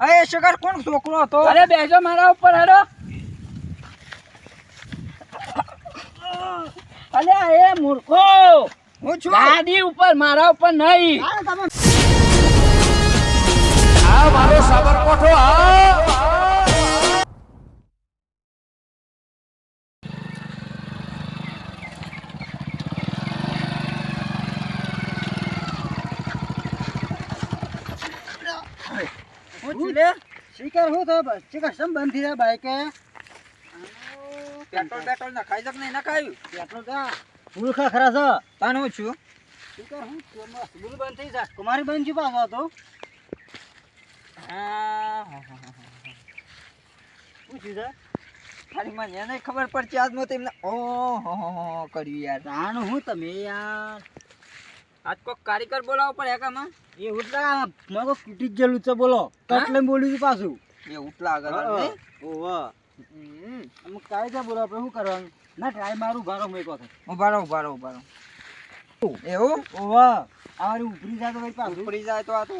અરે શિકાર કોણ છોકરો હતો? અરે બેસો મારા ઉપર હેડો. અરે એ મૂર્ખો. હું છું. ગાડી ઉપર મારા ઉપર નહીં. તમે આ મારો સાબરકોઠો આ હું છું લે શિકાર હું તો બસ? શિકાર સમ બંધ થઈ જાય બાઈકે પેટ્રોલ પેટ્રોલ ના ખાઈ જક નહીં ના ખાયું? પેટ્રોલ જા મૂર્ખા ખરા છે? તાન હું છું? શિકાર હું? છું બંધ થઈ જાય કુમારી બંધ છું પાછો હતો શું થયું છે? ખાલી મને એને ખબર પડતી આજ નો તેમને ઓ હો હો હો કર્યું યાર. જાણું હું તમે યાર. આજ કોક કારીગર બોલાવો પડે કામાં એ ઉટલા કો કુટી જ ગયેલું છે બોલો. કટલે બોલ્યું છું પાછું. એ ઉટલા આગળ ઓવા અમુક કારીગર બોલાવો આપણે શું કરવાનું? ના ટ્રાય મારું ભારો મેં કહો ઉભારો ઉભારો ઉભારો. એવું? ઓહો. આવારી ઉપરી જાય તો ભાઈ પાછું. ઉપરી જાય તો આ તો.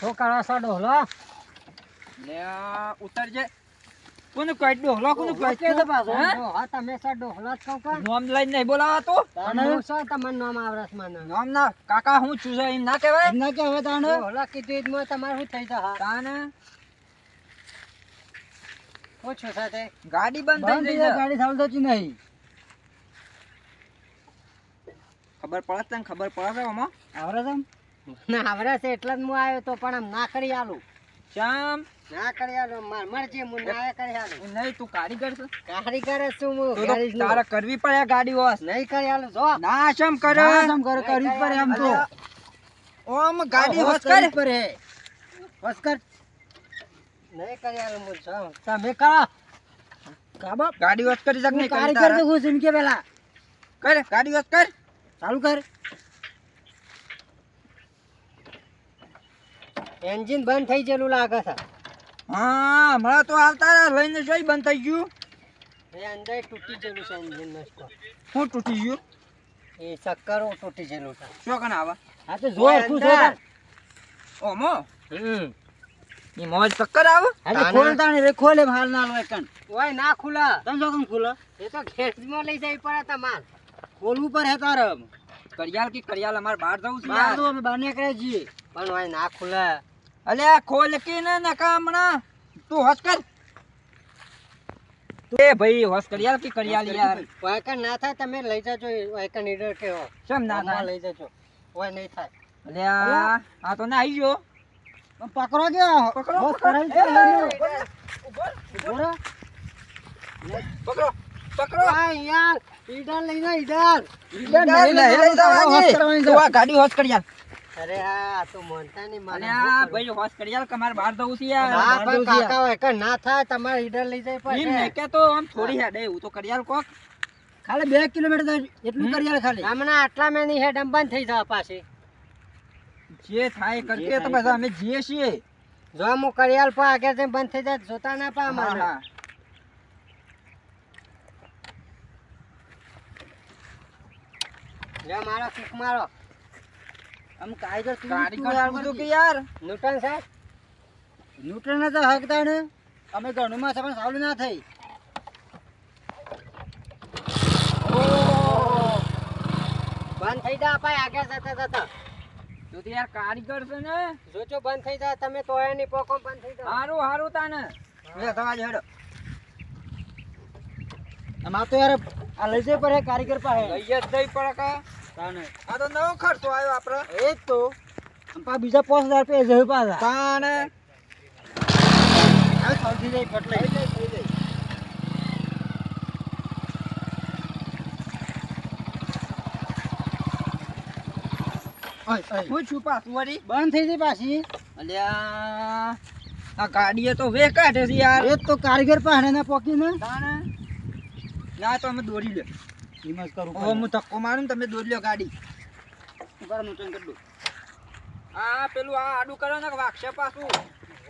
તો કાળા સા ડોહલા લે ઉતરજે. કોનું કાઢ ડોહલા કોનું કાઢ કે તો પાછો હે? તમે સર ડોહલા જ કહો નામ લઈને નહીં બોલાવા તો. હું સર તમને નામ આવરસ મને નામ ના કાકા હું છું એમ ના કહેવાય? ના કહેવાય તાણે? ડોહલા કીધું એટલે તમારે શું થઈ જા તાણે? ઓછો સાથે. ગાડી બંધ થઈ જઈ ગાડી ચાલુ થતી નહીં. ખબર પડે તને ખબર પડે છે આમાં? આવરે ના આવરસ એટલે જ હું આવ્યો તો પણ આમ ના કરી આલું. શ્યામ ના કર્યા માર મરજી મુ ના. કર્યા નહીં તું કારીગર છે. કારીગર છું નો. તારે કરવી પડે ગાડી વોશ નહીં કર્યા જો. ના શમ કરે? શમ કરે કરવી પડે એમ તો. ઓમ ગાડી વોશ કર. પડે વોશ કર. નહીં કર્યા મુ હું તમે કા કાબા ગાડી વોશ કરી જક નહીં કારીગર તો હું કે પેલા. કર ગાડી વોશ કર. ચાલુ કર. એન્જિન બંધ થઈ ગયેલું લાગે છે. હા હમણાં તો આવતા રહ્યા, લઈને જોઈ બંધ થઈ ગયું. એ અંદર તૂટી ગયેલું છે એન્જિન નસકો શું તૂટી ગયું? એ ચક્કરો તૂટી ગયેલું છે. શું કણ આવા? હા તો જો શું છે ઓમો? હમ. એ મોજ ચક્કર આવે. આજે ખોલ તાણી રે ખોલે હાલ ના લે કણ. ઓય ના ખુલા. તમ જો કણ ખુલા? એ તો ખેતમાં લઈ જઈ પડે તમાર. ખોલવું પર હે તારે. કરિયાલ કે કરિયાલ અમાર બહાર જવું છે બહાર તો અમે બહાર નીકળે છીએ. પણ ઓય ના ખુલા. અલે આ ખોલ કી ને નકા હમણાં તું હોશ કર. એ ભાઈ હોશ યાર કી કરિયાલ યાર. વાયકર ના થાય તમે લઈ જજો વાયકર નીડર કેવો કેમ ના થાય? લઈ જજો. ઓય નહીં થાય. અલે આ તો ના આવી ગયો. પકડો કે પકડો બસ પકડો. છે દે. પકડો પકડો. આ યાર ઈડર લઈ જા ઈડર. ઈડર નહીં લઈ આ ગાડી હોશ કરિયાલ અરે આ તો મોનતા નહીં મને આ ભાઈ હોશ કરી કે અમારે બહાર દઉં છે યાર. હા પણ જવું યાર. કાકા વાયકર ના થાય તમારે ઈડર લઈ જાય પડે નહીં કે તો આમ થોડી હેડે એવું તો કરિયાલ કોક. ખાલી બે કિલોમીટર એટલું કરિયાલ ખાલી. હમણાં આટલા મેં નહીં હેડ બંધ થઈ જાય પાછી. જે થાય કરતે તો બધા અમે જીએ છીએ. જો હું કરિયાલ પર આગળ જઈને બંધ થઈ જાય જોતા ના પા અમારે. લે મારો કિક મારો. આમ કારીગર કારીગર આવું તો કે યાર. ન્યૂટન સાહેબ ન્યૂટન તો હકતા ને અમે ઘણું માં પણ સાવલું ના થઈ. બંધ થઈ જાય અપાય આગળ જતા જતા. તો તો યાર કારીગર છે ને. જોજો બંધ થઈ જાય તમે તો એની પોકો બંધ થઈ જાય હારું હારું તાને લે તમારે હેડો. અમાર તો યાર આ લઈ જઈ પડે કારીગર પાસે. લઈ જ જઈ પડે કા. આ તો નવો ખર્ચો આવ્યો આપડે. એ જ તો. પા બીજા પાંચ હજાર રૂપિયા જઈ પાછા. તાને થઈ જાય થઈ જઈ હું છું પાછું વળી? બંધ થઈ ગઈ પાછી. અલ્યા આ ગાડીએ તો વે કાઢે છે યાર. એ તો કારીગર પાસે ને પોકી ને ના તો અમે દોરી લે. હિંમત કરું હવે હું ધક્કો મારું તમે દોરી લ્યો ગાડી. ઉપરનું કરી દો આ પેલું આ આડું કરો ને વાગશે પાછું.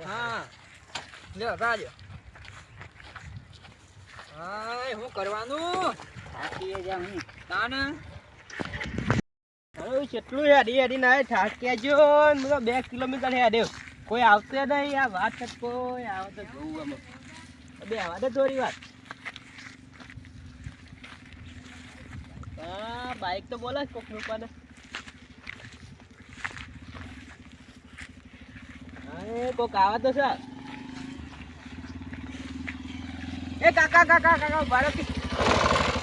હા. લ્યો રાજો હા હું કરવાનું? થાકી જા હું. તાન? હવે કેટલું હેડી હેડી ના થાકી જો ને બે કિલોમીટર હેડ્યો. કોઈ આવશે નહીં આ વાત કોઈ આવે તો જોવું અમે. બે આવા દે થોડી વાત. હા બાઈક તો બોલા કોક રૂપાને હા કોક આવે તો સર એ કાકા કાકા કાકા બાળક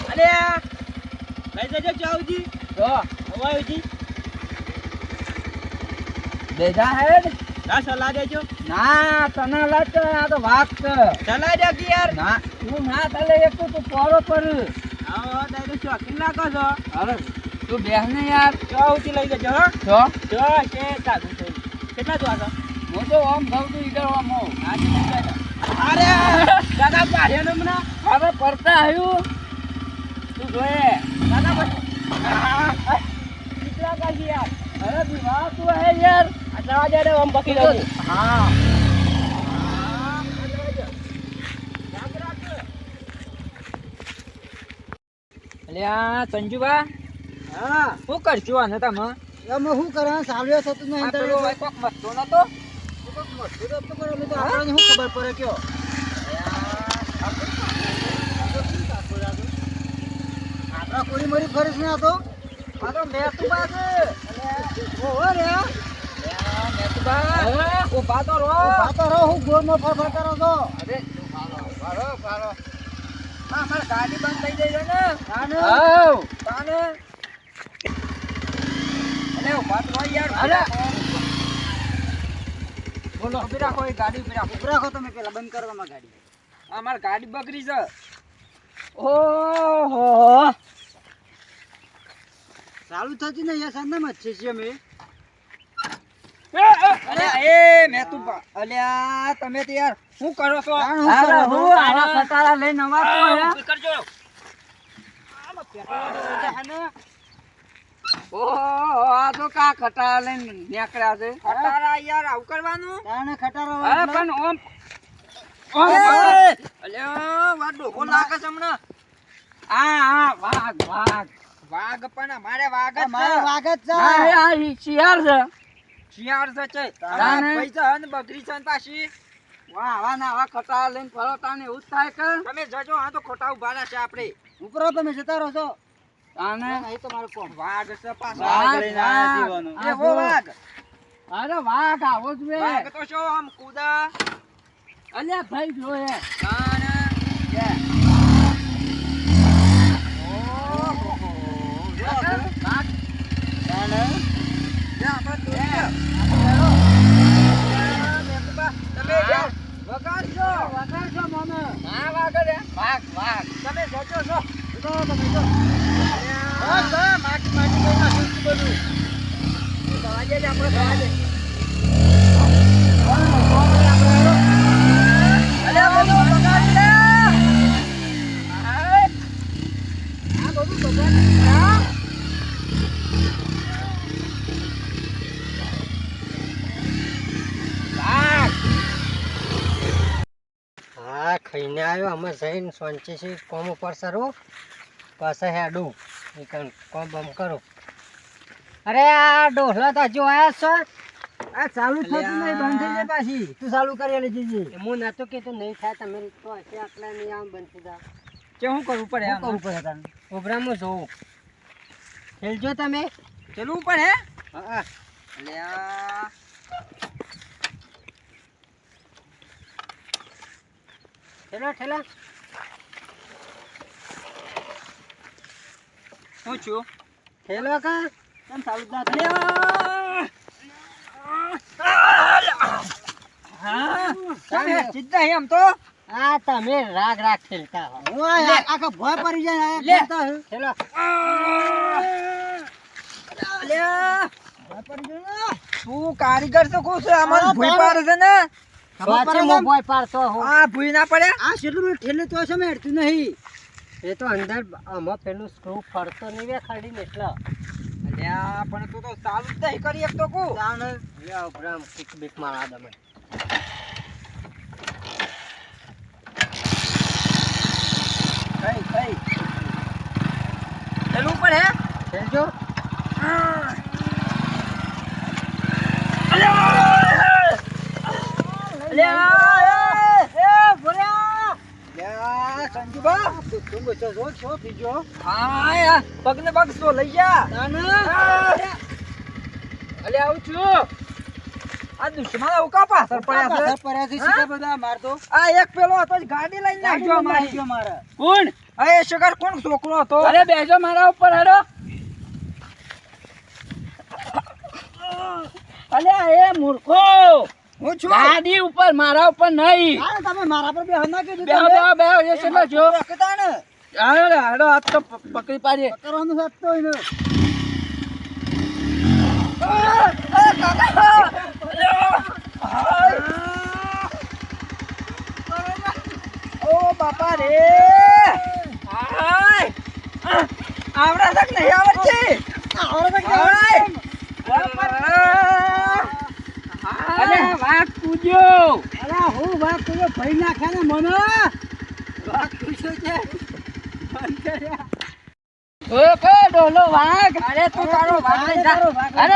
અરે લઈ જજો ચાવજી જો હવાયુજી બેજા હે ને? સલાહ દેજો. ના તને લાગે આ તો વાત સલાહ દે યાર. ના તું ના તલે એક તો તું પોરો પર આવો દાદા શોખીન લાગો છો? અરે તું બેસ ને યાર. ચાવજી લઈ જજો હો. જો. જો કે કેટલા તું? આગળ હું તો ખાઉં છું ઈડર આમ હોઉં. અરે દાદા પાડ્યો ને પડતા આવ્યું. તું જોયે. દાદા પછી. કેટલા કાઢી યાર. અરે તું હે યાર. આ જવા દે બકી હા. અલ્યા સંજુબા હા. શું કરજો આને તમે? એમાં શું કરવાનું? સાલ્યો થતું નહીં પેલો કોક મસ્તો નતો? કોક મોટું રસ્તો કરો તો આપણને શું ખબર પડે કયો? આપણા કોરી મરી ફરસ ના તો? આ તો મેં તું પાસે ઓહો રે અલ્યા, મેતુબા, ઊભા તો રહો. ઊભા તો રહો હું ગોળમાં ફરફર કરો છો. અરે, ભારો, ભારો. હા, અમારે ગાડી બંધ થઈ ગઈ છે ને. તાને. અલે, તો યાર, અરે. બોલો. રાખો એ ગાડી રાખો. ઊભી રાખો તમે પેલા બંધ કરો તમારી ગાડી. આ અમારી ગાડી બગડી છે. ઓહો. ચાલુ થતી ને યાર સાંજના જ છે અમે. એ અલ્યા તમે તો યાર શું કરો છો? હું અરે કરો? હું આવા ખટારા લઈને નવાતો હે કરજો. ઓહો આ તો કા ખટારા લઈને નીકળ્યા છે? ખટારા યાર આવું કરવાનું? તાણે ખટારો અરે એટલે- પણ ઓમ એ! અલ્યા આ વાઘ વાઘ. વાઘ પણ અમારે વાઘ જ મારો જ છે. આ ઈ શિયાળ છે. શિયાળ છે છે તાને? પૈસા અને બકરી છે પાછી. વાહ આવા આવા ખટારા લઈને ફરો તાને એવું થાય કે? તમે જજો હા તો ખોટા ઊભા રહેશે આપણે ઉપરો તમે જતા રહો છો. તાને અહીં તો મારું કોમ. વાઘ છે પાછો. વાઘ, લઈને આયા વાઘ. એવો વાઘ. અરે વાઘ આવો જ વાઘ તો શું આમ કુદા? અલ્યા ભાઈ જો હે તાને. ઓહોહો. જો આપણે. વાઘ તાને. જા, આપણે દોડીએ. મેકુબા, તમે જાઓ. વગાડજો. વગાડજો મને હા વાઘ વાઘ વાઘ તમે જજો છો. જો તમે જો. બસ, બસ, માટી માટી કરી નાખ્યું છે બધું. એ દવા દે ને આપણે દવા દે. અલ્યા, બધું બગાડી લે. હાય. આ બધું બગાડી લે. હા ખાઈને આવ્યો અમે જઈને સોંચી કોમ ઉપર સરું. પાસે હેડું. નીકળ કોમ બમ કરું. અરે આ ડોહલા તો હજુ આવ્યા છો? આ ચાલુ થતું નહીં બંધ થઈ જાય પાછી. તું ચાલુ કરી છે હું નતો કહેતો નહીં થાય તમે તો હશે આટલા નહીં આમ બંધ થઈ જાય કે શું કરવું પડે આમ? કરવું પડે તારે? ઓબરામાં જોઉં. ખેલજો તમે. ચલવું પડે હા. અલ્યા. ઠેલો ઠેલા. હું છું? ઠેલો કા? કેમ ચાલુ ના થાય? સીધા એમ તો? આ તમે રાગ રાગ ખેલતા હો. હું આ ભય પડી જાય ખેલતા હું. ભય પડી જાય. તું કારીગર તો કહું છું આમાં હા, પાડે છે ને? ખબર પડે છે? મો- ભય પાડતો હું. આ ભૂઈ ના પડે? આ કેટલું બધું તો છે મેં હેડતું નહીં. એ તો અંદર આમાં પેલું સ્ક્રૂ ફરતો નહીં બે ખાડીને એટલે. અલ્યા પણ તું તો ચાલુ જ નહીં કરી શકતો કુ તાણ લે ઉભરામ કિક બીક મારા દમે. કઈ ખેલજો અલ્યા, એ, એ, ભોળ્યા. લ્યા, સંજુબા, તું બચો છો, છો પીજો. હા, યા, પગને પગ લઈ જા અલે આવું છું. આ દુશ્મન ઉકા પાછળ પડ્યા છે? પડ્યા છે, સીધા બધા મારતો. આ એક પેલો હતો ગાડી લઈને નાખ્યો મારી. ગયો મારે. કોણ? આ એ કોણ છોકરો હતો? અરે બેસો મારા ઉપર હડો. અલ્યા એ મૂર્ખો. હું છું. ગાડી ઉપર મારા ઉપર નહીં. તમે મારા પર બેહો ના કીધું બેહો. બેહો બેહો એ છે ને. હાડો હાડો હાથ તો પકડી પાડીએ. કરવાનું સાચતો તો એને. ઓ બાપા રે. આવડા તક નહીં આવડતી? હાય. અલે વાઘ પૂજ્યો અરે હું વાત પૂજ્યો ભઈ નાખ્યા ને મને. વાઘ. અરે. અરે.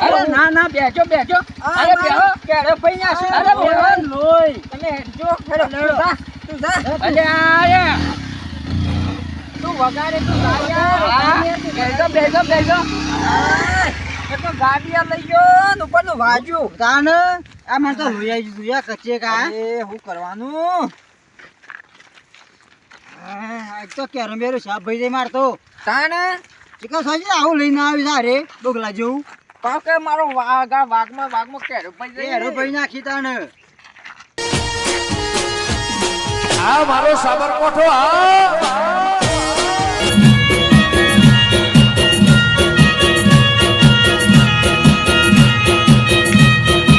અરે ના ના અરે ના અરે તમે હેડજો તું વગાડે તું જા યાર. હા. એ તો ગાડી લઈ ગયો ને ઉપરનું વાજ્યું તાન, આ મને તો લોહી આવી ગયું, યાર, કા. અરે શું કરવાનું? હા, આજ તો કેરમ બેરો સાપ ભાઈ જઈ મારતો. તાણે? ચીકન સાજી આવું લઈને આવી સારે ડોગલા જેવું. કે મારો વાઘ આ વાઘમાં વાઘમાં કેળો ભાઈ એ નાખી તાન આ મારો સાબરકોઠો આ